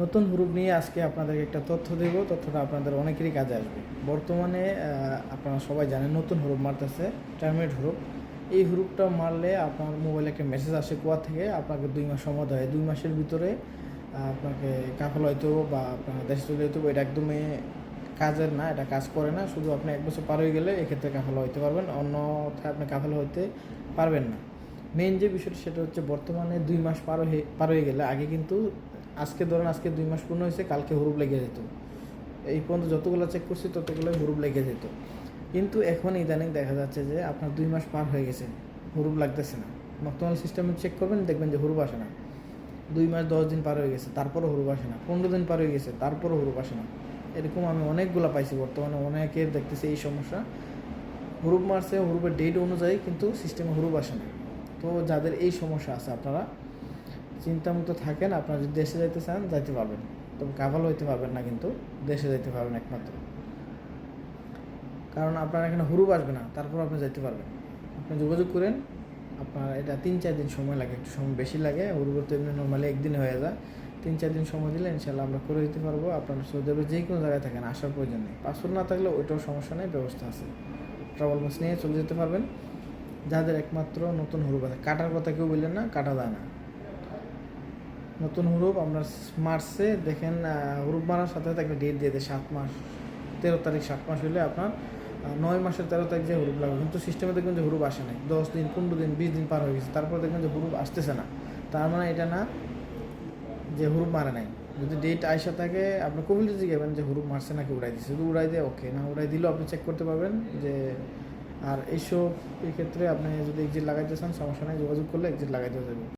নতুন হুরুপ নিয়ে আজকে আপনাদের একটা তথ্য দেব। তথ্যটা আপনাদের অনেকেরই কাজে আসবে। বর্তমানে আপনারা সবাই জানেন নতুন হুরুপ মারতেছে টার্মিনেট হুরুপ এই হুরুপটা মারলে আপনার মোবাইলে একটা মেসেজ আসে কোয়া থেকে, আপনাকে দুই মাস সময় দেয়। দুই মাসের ভিতরে আপনাকে কাফল হয়তো বা আপনার দেশে চলে যেতে এটা একদমই কাজের না, এটা কাজ করে না। শুধু আপনি এক বছর পার হয়ে গেলে এক্ষেত্রে কাফল হইতে পারবেন, অন্যথায় আপনি কাফল হইতে পারবেন না। মেন যে বিষয়টা সেটা হচ্ছে বর্তমানে দুই মাস পার হয়ে পার হয়ে গেলে আগে কিন্তু আজকে ধরেন আজকে দুই মাস পূর্ণ হয়েছে, কালকে হুরুপ লেগে যেত। এই পর্যন্ত যতগুলো চেক করছি ততগুলো হুরুপ লেগে যেত। কিন্তু এখন ইদানিং দেখা যাচ্ছে যে আপনার দুই মাস পার হয়ে গেছে, হুরুপ লাগতেছে না। বর্তমান সিস্টেমে চেক করবেন, দেখবেন যে হুরুপ আসে না। দুই মাস, দশ দিন পার হয়ে গেছে, তারপরও হুরুপ আসে না। পনেরো দিন পার হয়ে গেছে, তারপরও হুরুপ আসে না। এরকম আমি অনেকগুলো পাইছি বর্তমানে অনেকের দেখতেছি এই সমস্যা। হুরুপ মারছে, হুরুপের ডেট অনুযায়ী কিন্তু সিস্টেমে হুরুপ আসে না। তো যাদের এই সমস্যা আছে, আপনারা চিন্তামুক্ত থাকেন, আপনারা যদি দেশে যাইতে চান, যাইতে পারবেন। তবে কাভাল হইতে পারবেন না কিন্তু দেশে যাইতে পারবেন একমাত্র। কারণ আপনার এখানে হুরুপ আসবে না, তারপর আপনি যাইতে পারবেন। আপনি যোগাযোগ করেন, আপনার এটা তিন চার দিন সময় লাগে, একটু সময় বেশি লাগে হুরুপ তো এমনি নর্মালি একদিনে হয়ে যায়। তিন চার দিন সময় দিলে ইনশাল্লাহ আমরা করে দিতে পারব, আপনার সৌদি আরবে যে কোনো জায়গায় থাকেন, আসার প্রয়োজন নেই। পাসপোর্ট না থাকলে ওইটাও সমস্যা নেই, ব্যবস্থা আছে। ট্রাভেল বাস নিয়ে চলে যেতে পারবেন। যাদের একমাত্র নতুন হুরুপ আছে, কাটার কথা কেউ বললেন না, কাটা যায় না। নতুন হুরুপ আপনার মার্চে দেখেন হুরুপ মারার সাথে সাথে একটা ডেট দিয়ে দেয়, সাত মাস। তেরো তারিখ সাত মাস হলে আপনার নয় মাসের তেরো তারিখ যে হুরুপ লাগবে। কিন্তু সিস্টেমে দেখবেন যে হুরুপ আসে নাই। দশ দিন, পনেরো দিন, বিশ দিন পার হয়ে গেছে। তারপর দেখবেন যে হুরুপ আসতেছে না। তার মানে এটা না যে হুরুপ মারে নাই। যদি ডেট আইসা থাকে, আপনি কবিল যদি গেবেন যে হুরুপ মারছে নাকি উড়াই দিচ্ছে যদি উড়াই দেয় ওকে না উড়াই দিলেও আপনি চেক করতে পারবেন যে, আর এইসব এই ক্ষেত্রে আপনি যদি এক্সিট লাগাইতে চান, সমস্যা নাই। যোগাযোগ করলে এক্সিট লাগাইতে যাবে